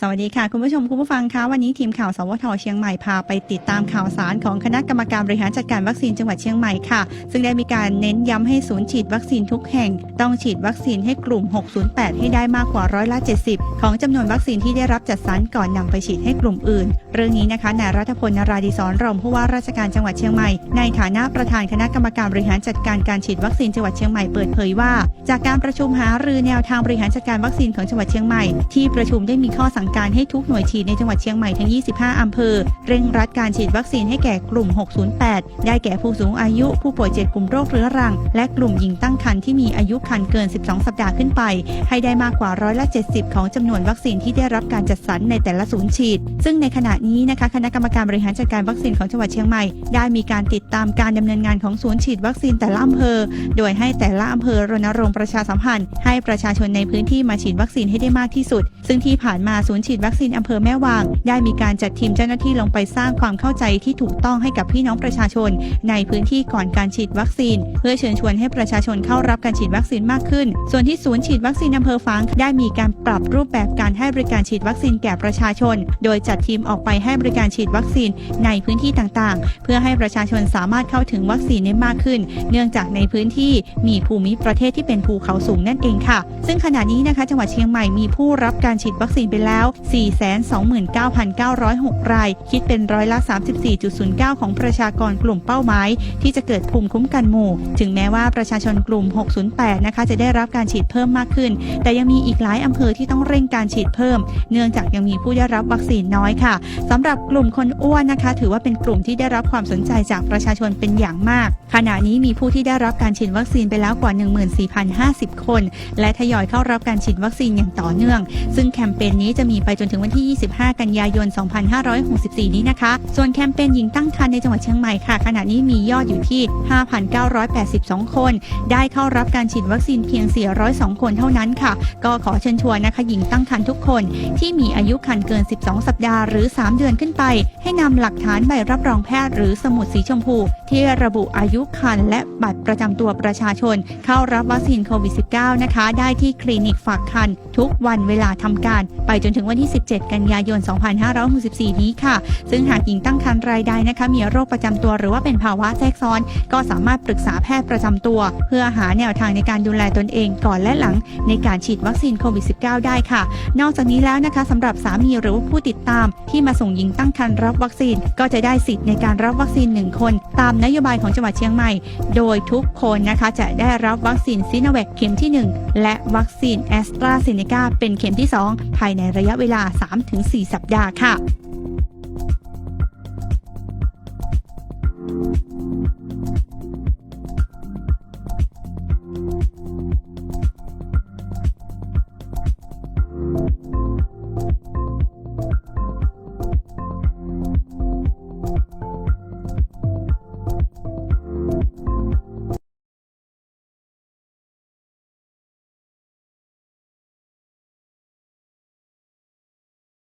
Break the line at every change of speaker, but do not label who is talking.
สวัสดีค่ะ คุณผู้ชมคุณผู้ฟังคะวันนี้ทีมข่าวสวทเชียงใหม่พาไปติดตามข่าวสารของคณะกรรมการบริหารจัดการวัคซีนจังหวัดเชียงใหม่ค่ะ ซึ่งได้มีการเน้นย้ำให้ศูนย์ฉีดวัคซีนทุกแห่ง ต้องฉีดวัคซีนให้กลุ่ม 608 ให้ได้มากกว่าร้อยละ 70 ของจำนวนวัคซีนที่ได้รับจัดสรรก่อนนำไปฉีดให้กลุ่มอื่น เรื่องนี้นะคะนายรัฐพลนราดีศรรองผู้ว่าราชการจังหวัดเชียงใหม่ ในฐานะประธานคณะกรรมการบริหารจัดการการฉีดวัคซีนจังหวัดเชียงใหม่เปิดเผยว่า จากการประชุมหารือแนวทางบริหารจัดการวัคซีนของจังหวัดเชียงใหม่ที่ประชุมได้มีข้อสังการให้ทุกหน่วยฉีดในจังหวัดเชียงใหม่ทั้ง 25 อำเภอ เร่งรัดการฉีดวัคซีนให้แก่กลุ่ม 608 ได้แก่ผู้สูงอายุ ผู้ป่วยเจ็ดกลุ่มโรคเรื้อรัง และกลุ่มหญิงตั้งครรภ์ที่มีอายุครรภ์เกิน 12 สัปดาห์ขึ้นไป ให้ได้มากกว่าร้อยละ 70 ของจำนวนวัคซีนที่ได้รับการจัดสรรในแต่ละศูนย์ฉีด ซึ่งในขณะนี้นะคะคณะกรรมการบริหารจัดการวัคซีนของจังหวัดเชียงใหม่ ได้มีการติดตามการดำเนินงานของศูนย์ฉีดวัคซีนแต่ละอำเภอ โดยให้แต่ละอำเภอรณรงค์ประชาสัมพันธ์ ให้ประชาชนในพื้นที่มาฉีดวัคซีนให้ได้มากที่สุด ซึ่งที่ผ่านมาศูนนย์ฉีดวัคซีนอำเภอแม่วาง ได้มีการจัดทีมเจ้าหน้าที่ลงไปสร้างความเข้าใจที่ถูกต้องให้กับพี่น้องประชาชน ในพื้นที่ก่อนการฉีดวัคซีน เพื่อเชิญชวนให้ประชาชนเข้ารับการฉีดวัคซีนมากขึ้น ส่วนที่ศูนย์ฉีดวัคซีนอำเภอฝางได้มีการปรับรูปแบบการให้บริการฉีดวัคซีนแก่ประชาชน โดยจัดทีมออกไปให้บริการฉีดวัคซีนในพื้นที่ต่างๆ เพื่อให้ประชาชนสามารถเข้าถึงวัคซีนได้มากขึ้น เนื่องจากในพื้นที่มีภูมิประเทศที่เป็นภูเขาสูงนั่นเองค่ะ ซึ่งขณะนี้นะคะจังหวัดเชียงใหม่มีผู้รับการฉีดวัคซีนไปแล้ว429,906 ราย คิดเป็นร้อยละ 34.09 ของประชากรกลุ่มเป้าหมาย ที่จะเกิดภูมิคุ้มกันหมู่ ถึงแม้ว่าประชาชนกลุ่ม 608 นะคะ จะได้รับการฉีดเพิ่มมากขึ้น แต่ยังมีอีกหลายอำเภอที่ต้องเร่งการฉีดเพิ่ม เนื่องจากยังมีผู้ได้รับวัคซีนน้อยค่ะสำหรับกลุ่มคนอ้วนนะคะ ถือว่าเป็นกลุ่มที่ได้รับความสนใจจากประชาชนเป็นอย่างมาก ขณะนี้มีผู้ที่ได้รับการฉีดวัคซีนไปแล้วกว่า 14,050 คน และทยอยเข้ารับการฉีดวัคซีนอย่างต่อเนื่อง ซึ่งแคมเปญนี้จะมีไปจนถึงวันที่ 25 กันยายน 2564 นี้นะคะ ส่วนแคมเปญหญิงตั้งครรภ์ในจังหวัดเชียงใหม่ค่ะ ขณะนี้มียอดอยู่ที่ 5,982 คน ได้เข้ารับการฉีดวัคซีนเพียง 402 คนเท่านั้นค่ะ ก็ขอเชิญชวนนะคะหญิงตั้งครรภ์ทุกคนที่มีอายุครรภ์เกิน 12 สัปดาห์หรือ 3 เดือนขึ้นไป ให้นำหลักฐานใบรับรองแพทย์หรือสมุดสีชมพู ที่ระบุอายุครรภ์และบัตรประจำตัวประชาชน เข้ารับวัคซีนโควิด -19 นะคะ ได้ที่คลินิกฝากคันทุกวันเวลาทำการไปจนถึงวันที่ 17 กันยายน 2564 นี้ค่ะ ซึ่งหากหญิงตั้งครรภ์รายใดนะคะ มีโรคประจำตัวหรือว่าเป็นภาวะแทรกซ้อน ก็สามารถปรึกษาแพทย์ประจำตัว เพื่อหาแนวทางในการดูแลตนเองก่อนและหลังในการฉีดวัคซีนโควิด -19 ได้ค่ะ นอกจากนี้แล้วนะคะสำหรับสามีหรือผู้ติดตามที่มาส่งหญิงตั้งครรภ์รับวัคซีน ก็จะได้สิทธิ์ในการรับวัคซีน 1 คน ตามนโยบายของจังหวัดเชียงใหม่ โดยทุกคนนะคะจะได้รับวัคซีนซิโนแวคเข็มที่ 1 และวัคซีนแอสตราเซเนกาเป็นเข็มที่ 2 ภายในระยะเวลา 3-4 สัปดาห์ค่ะ